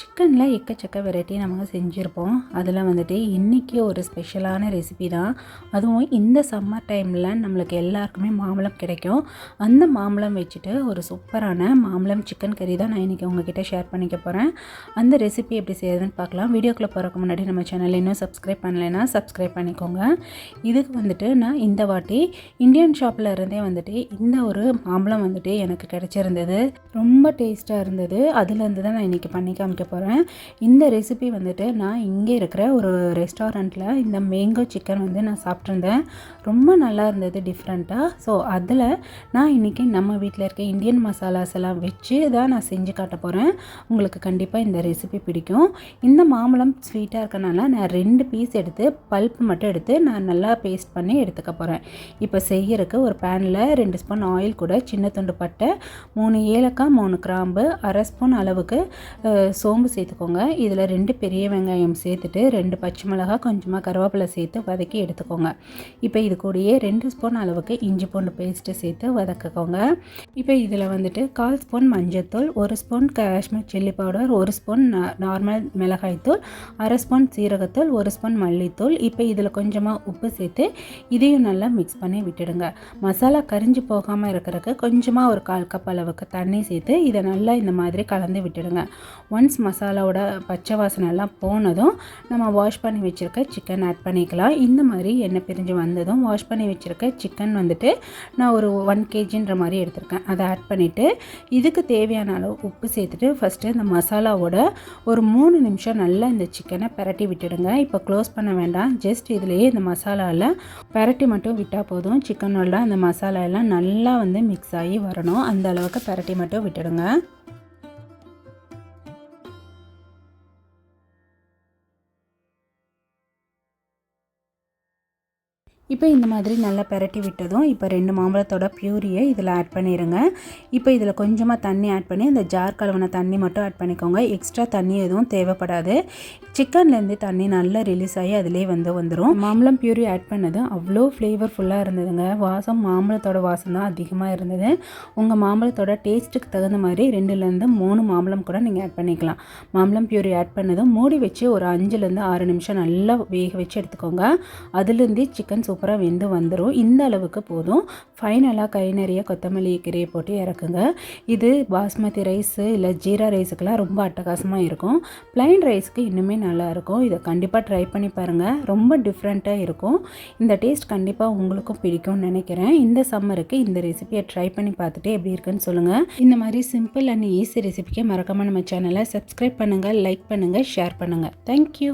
சிக்கனில் எக்கச்சக்க வெரைட்டி நம்ம செஞ்சுருப்போம். அதில் வந்துட்டு இன்றைக்கி ஒரு ஸ்பெஷலான ரெசிபி தான். அதுவும் இந்த சம்மர் டைமில் நம்மளுக்கு எல்லாருக்குமே மாம்பழம் கிடைக்கும். அந்த மாம்பழம் வச்சுட்டு ஒரு சூப்பரான மாம்பழம் சிக்கன் கறி தான் நான் இன்றைக்கி உங்ககிட்ட ஷேர் பண்ணிக்க போகிறேன் அந்த ரெசிபி எப்படி செய்யறதுன்னு பார்க்கலாம். வீடியோக்குள்ளே போகிறக்கு முன்னாடி நம்ம சேனல் இன்னும் சப்ஸ்கிரைப் பண்ணலைன்னா சப்ஸ்கிரைப் பண்ணிக்கோங்க. இதுக்கு வந்துட்டு நான் இந்த வாட்டி இந்தியன் ஷாப்பில் இருந்தே வந்துட்டு இந்த ஒரு மாம்பழம் வந்துட்டு எனக்கு கிடச்சிருந்தது. ரொம்ப டேஸ்ட்டாக இருந்தது. அதுலேருந்து தான் நான் இன்றைக்கி பண்ணி காமிக்க போகிறேன் இந்த ரெசிபி வந்துட்டு நான் இங்கே இருக்கிற ஒரு ரெஸ்டாரண்ட்டில் இந்த மேங்கோ சிக்கன் வந்து நான் சாப்பிட்ருந்தேன் ரொம்ப நல்லா இருந்தது டிஃப்ரெண்ட்டாக ஸோ அதில் நான் இன்றைக்கி நம்ம வீட்டில் இருக்க இந்தியன் மசாலாஸ் எல்லாம் வச்சு தான் நான் செஞ்சு காட்ட போகிறேன் உங்களுக்கு கண்டிப்பாக இந்த ரெசிபி பிடிக்கும். இந்த மாம்பழம் ஸ்வீட்டாக இருக்கனால நான் ரெண்டு பீஸ் எடுத்து பல்ப் மட்டும் எடுத்து நான் நல்லா பேஸ்ட் பண்ணி எடுத்துக்க போகிறேன் இப்போ செய்யறதுக்கு ஒரு பேனில் ரெண்டு ஸ்பூன் ஆயில் கூட சின்ன துண்டு பட்டை மூணு ஏலக்காய் மூணு கிராம்பு அரை ஸ்பூன் அளவுக்கு சோ சோம்பு சேர்த்துக்கோங்க. இதில் ரெண்டு பெரிய வெங்காயம் சேர்த்துட்டு ரெண்டு பச்சை மிளகாய் கொஞ்சமாக கருவேப்பிலை சேர்த்து வதக்கி எடுத்துக்கோங்க. இப்போ இது கூடயே ரெண்டு ஸ்பூன் அளவுக்கு இஞ்சி பூண்டு பேஸ்ட்டு சேர்த்து வதக்கிக்கோங்க. இப்போ இதில் வந்துட்டு கால் ஸ்பூன் மஞ்சத்தூள் ஒரு ஸ்பூன் காஷ்மீர் சில்லி பவுடர் ஒரு ஸ்பூன் நார்மல் மிளகாய்த்தூள் அரை ஸ்பூன் சீரகத்தூள் ஒரு ஸ்பூன் மல்லித்தூள். இப்போ இதில் கொஞ்சமாக உப்பு சேர்த்து இதையும் நல்லா மிக்ஸ் பண்ணி விட்டுடுங்க. மசாலா கரிஞ்சு போகாமல் இருக்கிறதுக்கு கொஞ்சமாக ஒரு கால் கப் அளவுக்கு தண்ணி சேர்த்து இதை நல்லா இந்த மாதிரி கலந்து விட்டுடுங்க. ஒன்ஸ் மசாலாவோட பச்சை வாசனை எல்லாம் போனதும் நம்ம வாஷ் பண்ணி வச்சுருக்க சிக்கன் ஆட் பண்ணிக்கலாம். இந்த மாதிரி எண்ணெய் பிரிஞ்சு வந்ததும் வாஷ் பண்ணி வச்சுருக்க சிக்கன் வந்துட்டு நான் ஒரு ஒன் கேஜின்ற மாதிரி எடுத்திருக்கேன். அதை ஆட் பண்ணிவிட்டு இதுக்கு தேவையான அளவு உப்பு சேர்த்துட்டு ஃபஸ்ட்டு இந்த மசாலாவோட ஒரு மூணு நிமிஷம் நல்லா இந்த சிக்கனை பிரட்டி விட்டுடுங்க. இப்போ க்ளோஸ் பண்ண வேண்டாம். ஜஸ்ட் இதுலேயே இந்த மசாலாவில் பிரட்டி மட்டும் விட்டால் போதும். சிக்கனோட அந்த மசாலா எல்லாம் நல்லா வந்து மிக்ஸ் ஆகி வரணும். அந்த அளவுக்கு பிரட்டி மட்டும் விட்டுடுங்க. இப்போ இந்த மாதிரி நல்லா பெரட்டி விட்டதும் இப்போ ரெண்டு மாம்பழத்தோட பியூரியை இதில் ஆட் பண்ணிடுங்க இப்போ இதில் கொஞ்சமாக தண்ணி ஆட் பண்ணி இந்த ஜார் கழுவின தண்ணி மட்டும் ஆட் பண்ணிக்கோங்க. எக்ஸ்ட்ரா தண்ணி எதுவும் தேவைப்படாது. சிக்கன்லேருந்து தண்ணி நல்லா ரிலீஸ் ஆகி அதிலே வந்து வந்துடும் மாம்பழம் பியூரி ஆட் பண்ணது அவ்வளோ ஃப்ளேவர்ஃபுல்லாக இருந்ததுங்க. வாசம் மாம்பழத்தோட வாசம் தான் அதிகமாக இருந்தது. உங்கள் மாம்பழத்தோட டேஸ்ட்டுக்கு தகுந்த மாதிரி ரெண்டுலேருந்து மூணு மாம்பழம் கூட நீங்கள் ஆட் பண்ணிக்கலாம். மாம்பழம் பியூரி ஆட் பண்ணதும் மூடி வச்சு ஒரு அஞ்சுலேருந்து ஆறு நிமிஷம் நல்லா வேக வச்சு எடுத்துக்கோங்க. அதுலேருந்து சிக்கன் சூப்பராக வெந்து வந்துடும் இந்த அளவுக்கு போதும். ஃபைனலாக கை நிறைய கொத்தமல்லி கீரையை போட்டு இறக்குங்க. இது பாஸ்மதி ரைஸு இல்லை ஜீரா ரைஸுக்கெல்லாம் ரொம்ப அட்டகாசமாக இருக்கும். ப்ளைன் ரைஸ்க்கு இன்னுமே நல்லாயிருக்கும் இதை கண்டிப்பாக ட்ரை பண்ணி பாருங்கள் ரொம்ப டிஃப்ரெண்ட்டாக இருக்கும். இந்த டேஸ்ட் கண்டிப்பாக உங்களுக்கும் பிடிக்கும்னு நினைக்கிறேன். இந்த சம்மருக்கு இந்த ரெசிபியை ட்ரை பண்ணி பார்த்துட்டு எப்படி இருக்குன்னு சொல்லுங்கள் இந்த மாதிரி சிம்பிள் அண்ட் ஈஸி ரெசிபிக்கு மறக்காமல் நம்ம சேனலை சப்ஸ்கிரைப் பண்ணுங்கள் லைக் பண்ணுங்கள் ஷேர் பண்ணுங்கள் தேங்க்யூ